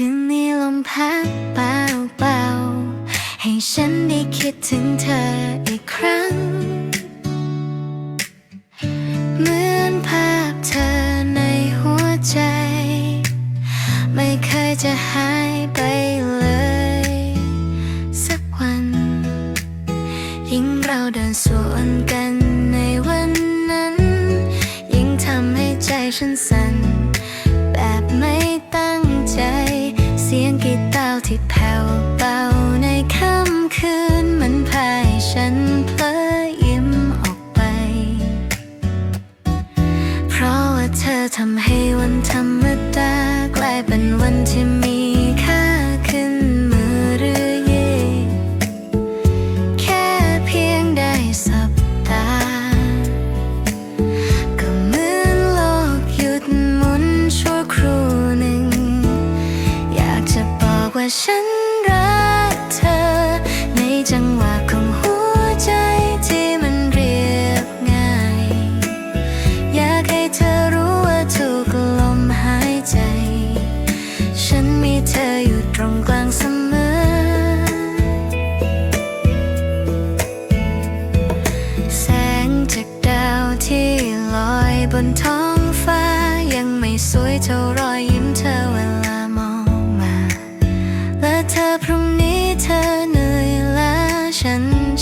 คืนนี้ลมพัดเบาๆให้ฉันได้คิดถึงเธออีกครั้ง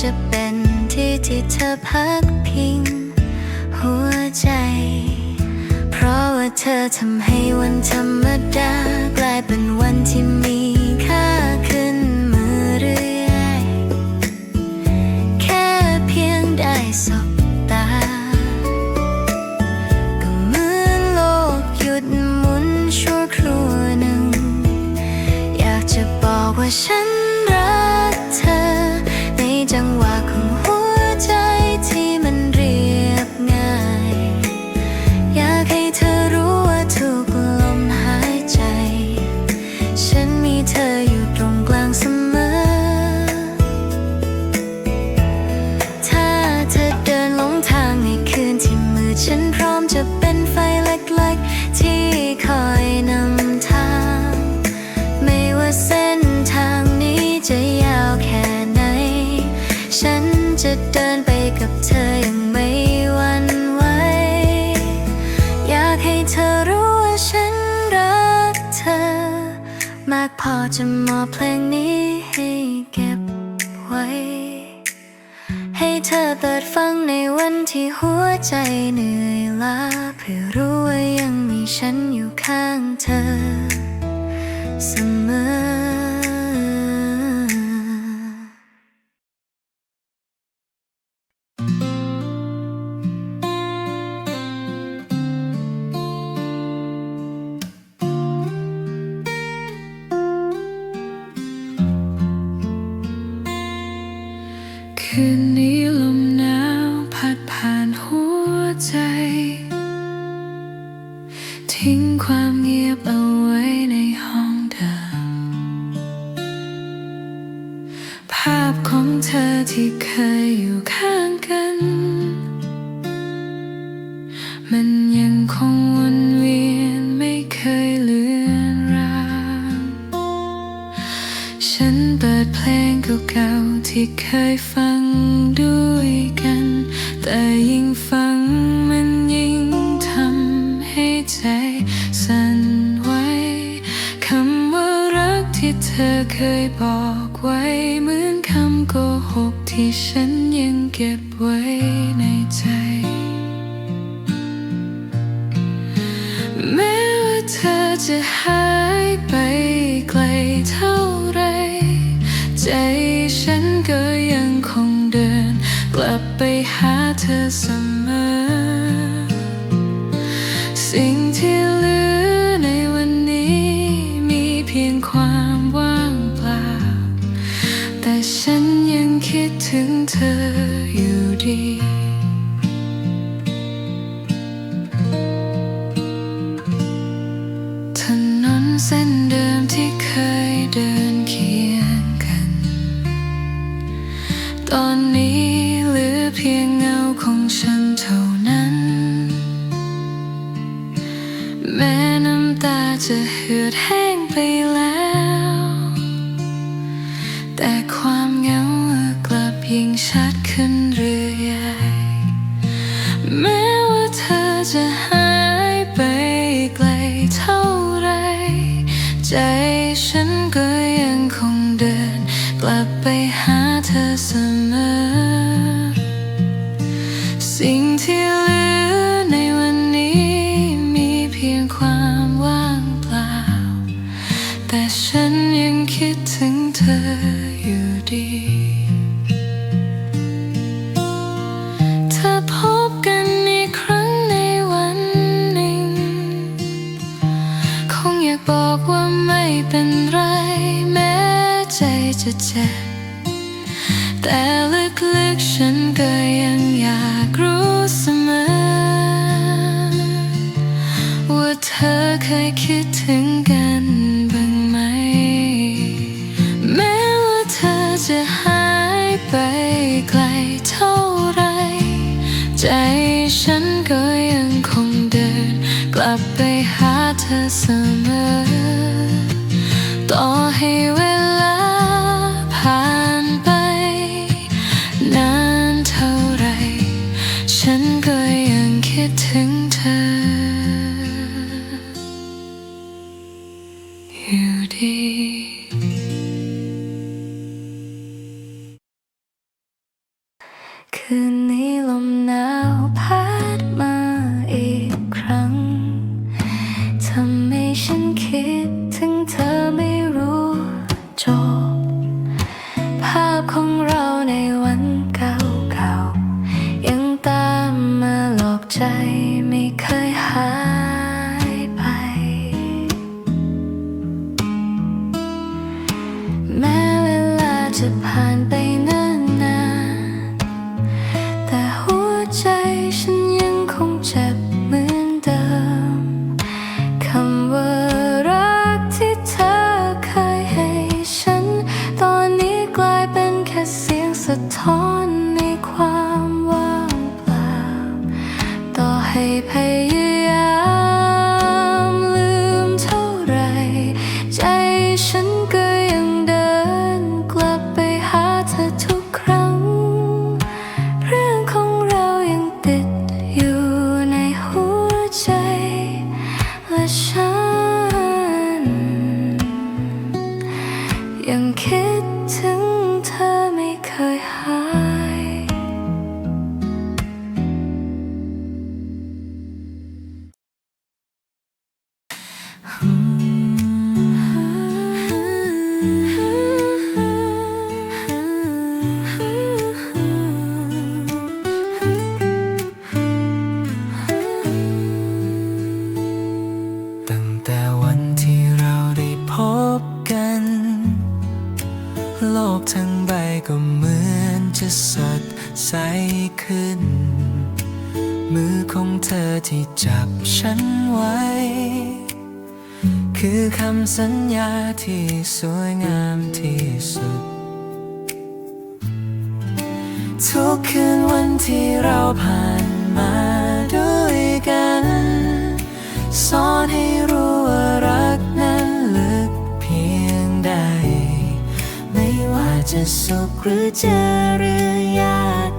จะเป็นที่ที่เธอพักพิง หัวใจ เพราะว่าเธอทำให้วันธรรมดากลายเป็นวันที่ tell you จะมอบเพลงนี้ให้เก็บไว้ ให้เธอเปิดฟังในวันที่หัวใจเหนื่อย ฉันเปิดเพลงเก่าๆที่เคยฟังด้วยกัน แต่ยิ่งฟังมันยิ่งทำให้ใจสั่นไหวคำว่ารักที่เธอเคยบอกไว้ เหมือนคำโกหกที่ฉันยังเก็บไว้ ใจฉันก็ยังคงเดิน กลับไปหาเธอเสมอ ลับไปหาเธอเสมอ เธอเสมอต่อให้เว không ขึ้น มือของเธอที่จับฉันไว้ คือคำสัญญาที่สวยงามที่สุด ทุกคืนวันที่เราผ่านมาด้วยกัน สอนให้รู้ว่ารักนั้นลึกเพียงใด ไม่ว่าจะสุขหรือเจอหรือยาก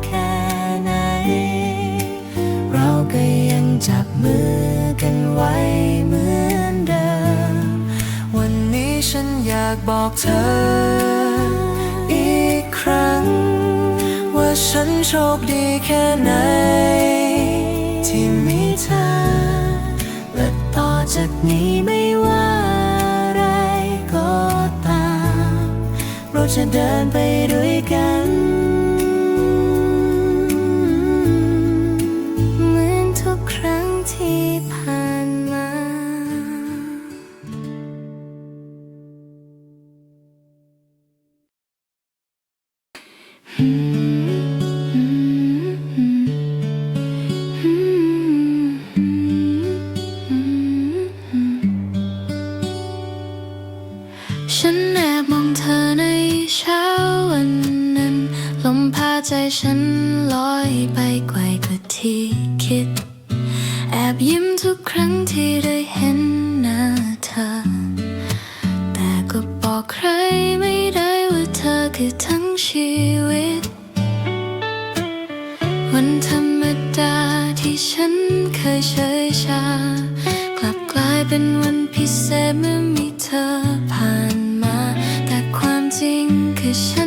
มือกันไว้เหมือนเดิม วันนี้ฉันอยากบอกเธอ อีกครั้ง ว่าฉันโชคดีแค่ไหน ที่มีเธอ และต่อจากนี้ไม่ว่าอะไรก็ตาม เราจะเดินไปด้วยกัน พาใจฉันลอยไปไกลกว่าที่คิด แอบยิ้มทุกครั้งที่ได้เห็นหน้าเธอ แต่ก็บอกใครไม่ได้ว่าเธอคือทั้งชีวิต วันธรรมดาที่ฉันเคยเฉยชา กลับกลายเป็นวันพิเศษเมื่อมีเธอผ่านมา แต่ความจริงคือฉัน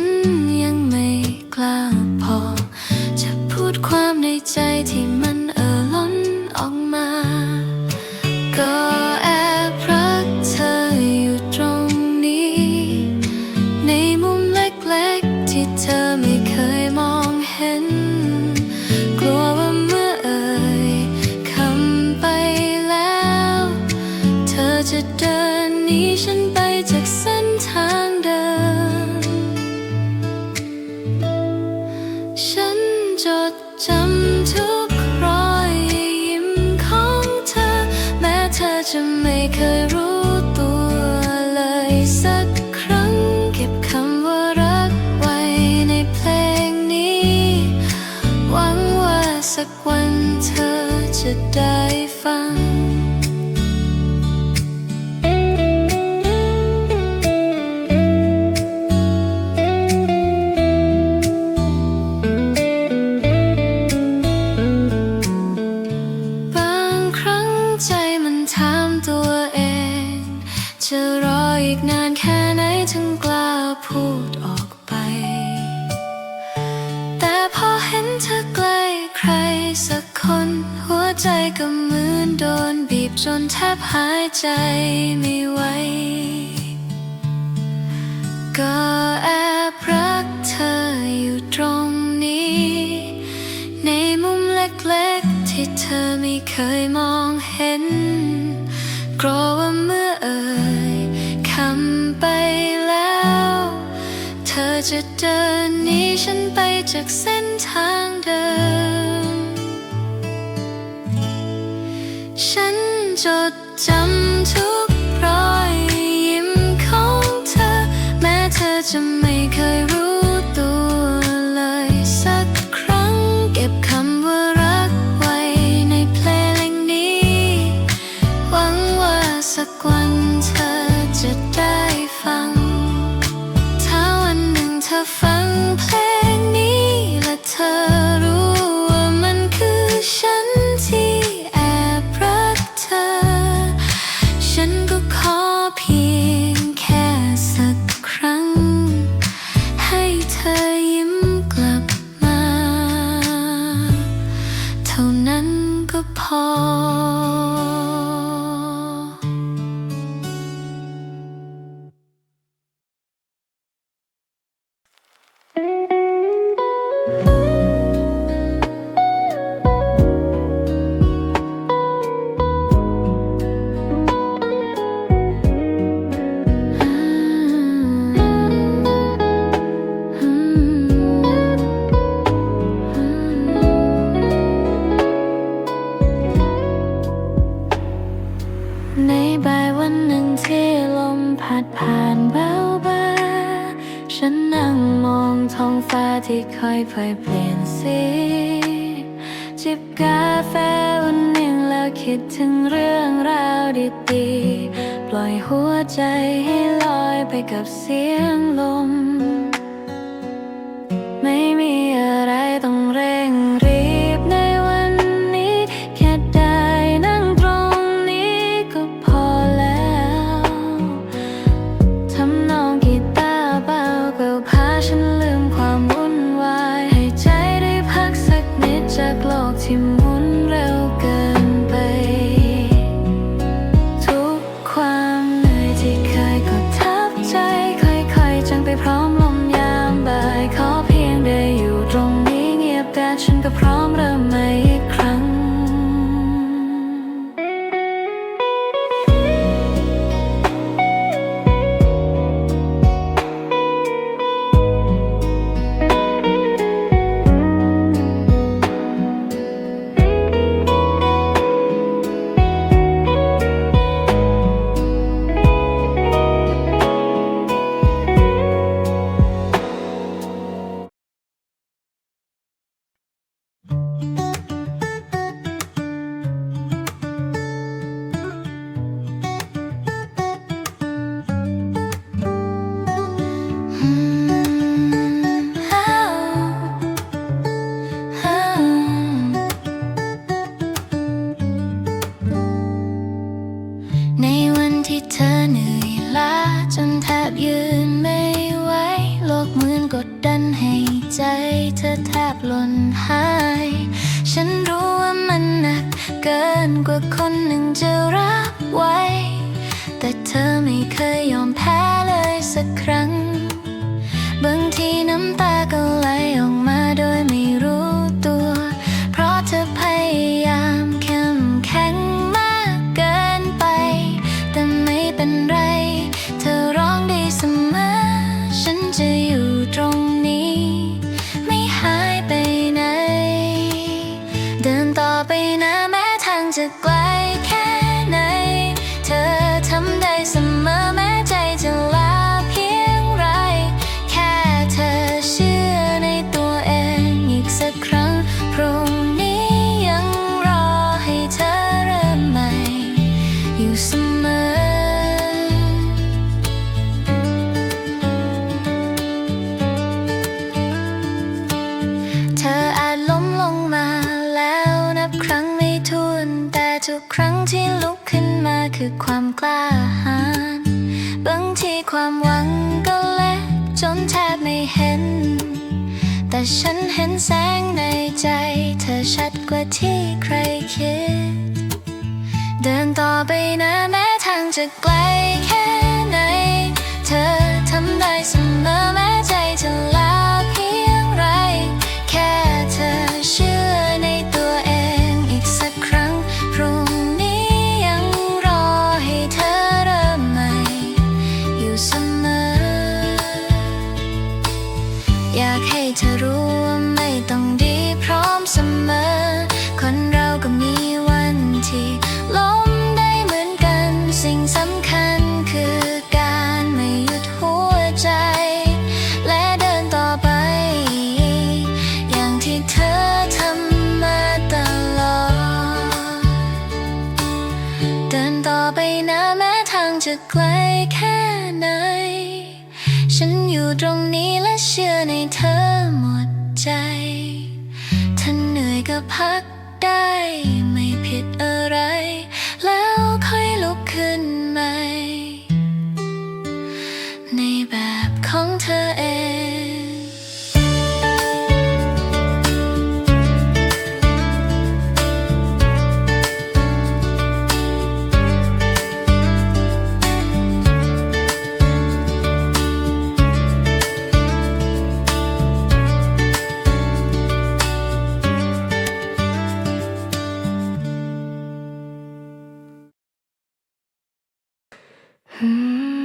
ใจไม่ไหว ก็แอบรักเธออยู่ตรงนี้ ในมุมเล็กๆ ที่เธอไม่เคยมองเห็นกลัวว่าเมื่อเอ่ยคำไปแล้ว เธอจะเดินนี้ฉันไปจากเส้นทางเดิม ฉันจด 跑。ิดถึงเรื่องราวดีๆ ปล่อยหัวใจให้ลอยไปกับเสียงลม ไปนะแม้ทางจะไกล ฉันเห็นแสงในใจ เธอชัดกว่าที่ใครคิด เดินต่อไปนะแม้ทางจะไกลแค่ไหน เธอทำได้เสมอแม้ใจจะล จะไกลแค่ไหน ฉันอยู่ตรงนี้และเชื่อในเธอหมดใจ ถ้าเหนื่อยก็พักได้ ใ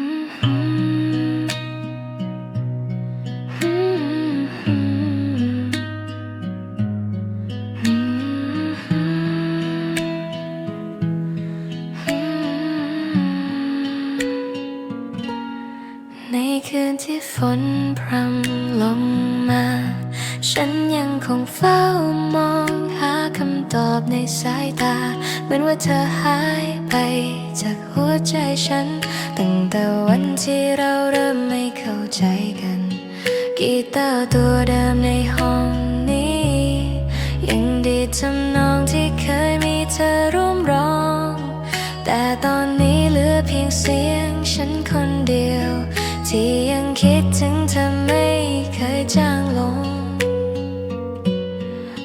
แต่ตอนนี้เหลือเพียงเสียงฉันคนเดียว ที่ยังคิดถึงเธอไม่เคยจางลง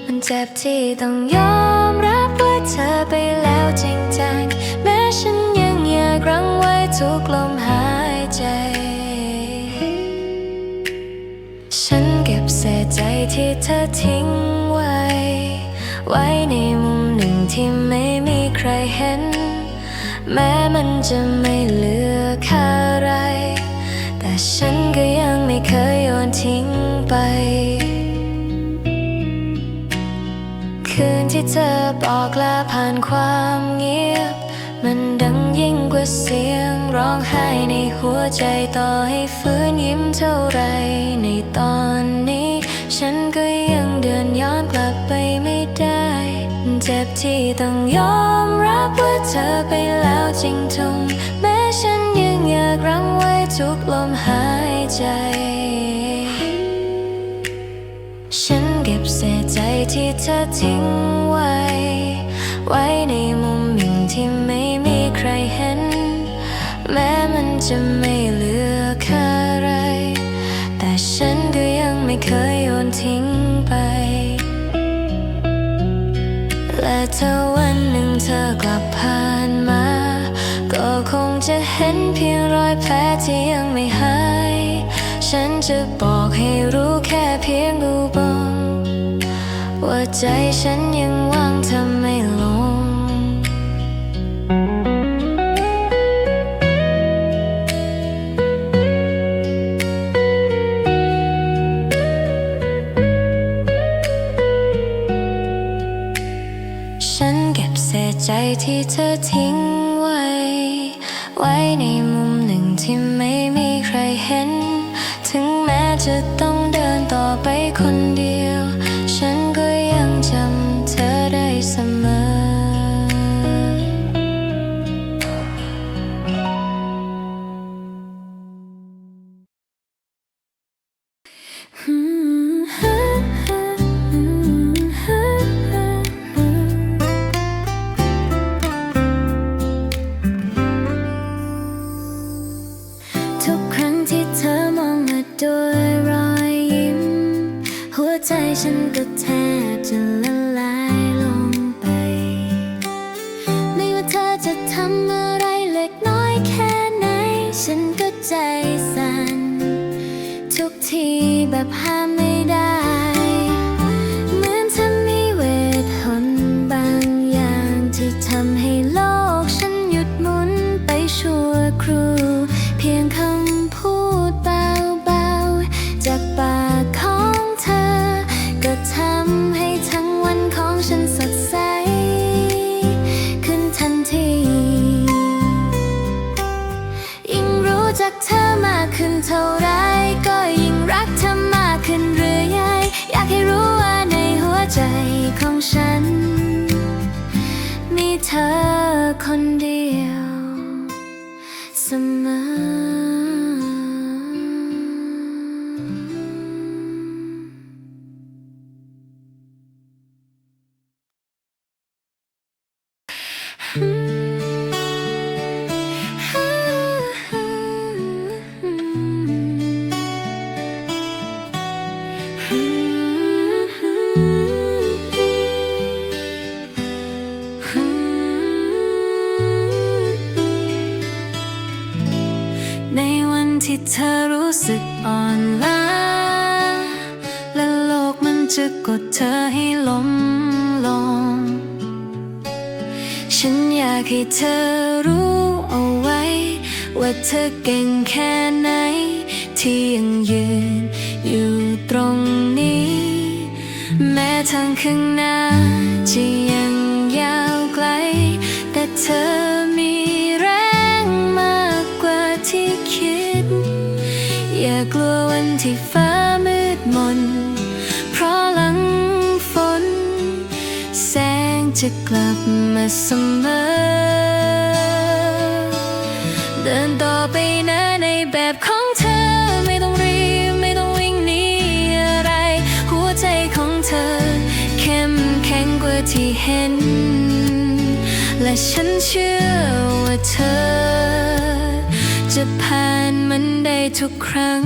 มันเจ็บที่ต้องยอมรับว่าเธอไปแล้วจริงจังแม้ฉันยังอยากรั้งไว้ทุกลมหายใจ ฉันเก็บเศษใจที่เธอทิ้งไว้ ไว้ในมุมหนึ่งที่ไม่มีใครเห็น แม้มันจะไม่เหลือค่าอะไร แต่ฉันก็ยังไม่เคยโยนทิ้งไป คืนที่เธอบอกลาผ่านความเงียบ มันดังยิ่งกว่าเสียงร้องไห้ในหัวใจต่อให้ฟื้นยิ้มเท่าไรในตอนนี้ ฉันก็ ที่ต้องยอมรับว่าเธอไปแล้วจริงทุมแม้ฉันยังอยากรั้งไว้ทุกลมหายใจ ฉันเก็บเสียใจที่เธอทิ้งไว้ ไว้ในมุมหนึ่งที่ไม่มีใครเห็น แม้มันจะไม่เหลือคอะไร แต่ฉันก็ยังไม่เคยโยนทิ้ง ถ้าวันหนึ่งเธอกลับผ่านมา ก็คงจะเห็นเพียงรอยแผลที่ยังไม่หาย ฉันจะบอกให้รู้แค่เพียงรูปองว่าใจฉันยังว่างทำ ที่ฟ้ามืดมน เพราะหลังฝน แสงจะกลับมาเสมอ เดินต่อไปนะในแบบของเธอ ไม่ต้องรีบไม่ต้องวิ่งหนีอะไร หัวใจของเธอ เข้มแข็งกว่าที่เห็น และฉันเชื่อว่าเธอ จะผ่านมันได้ทุกครั้ง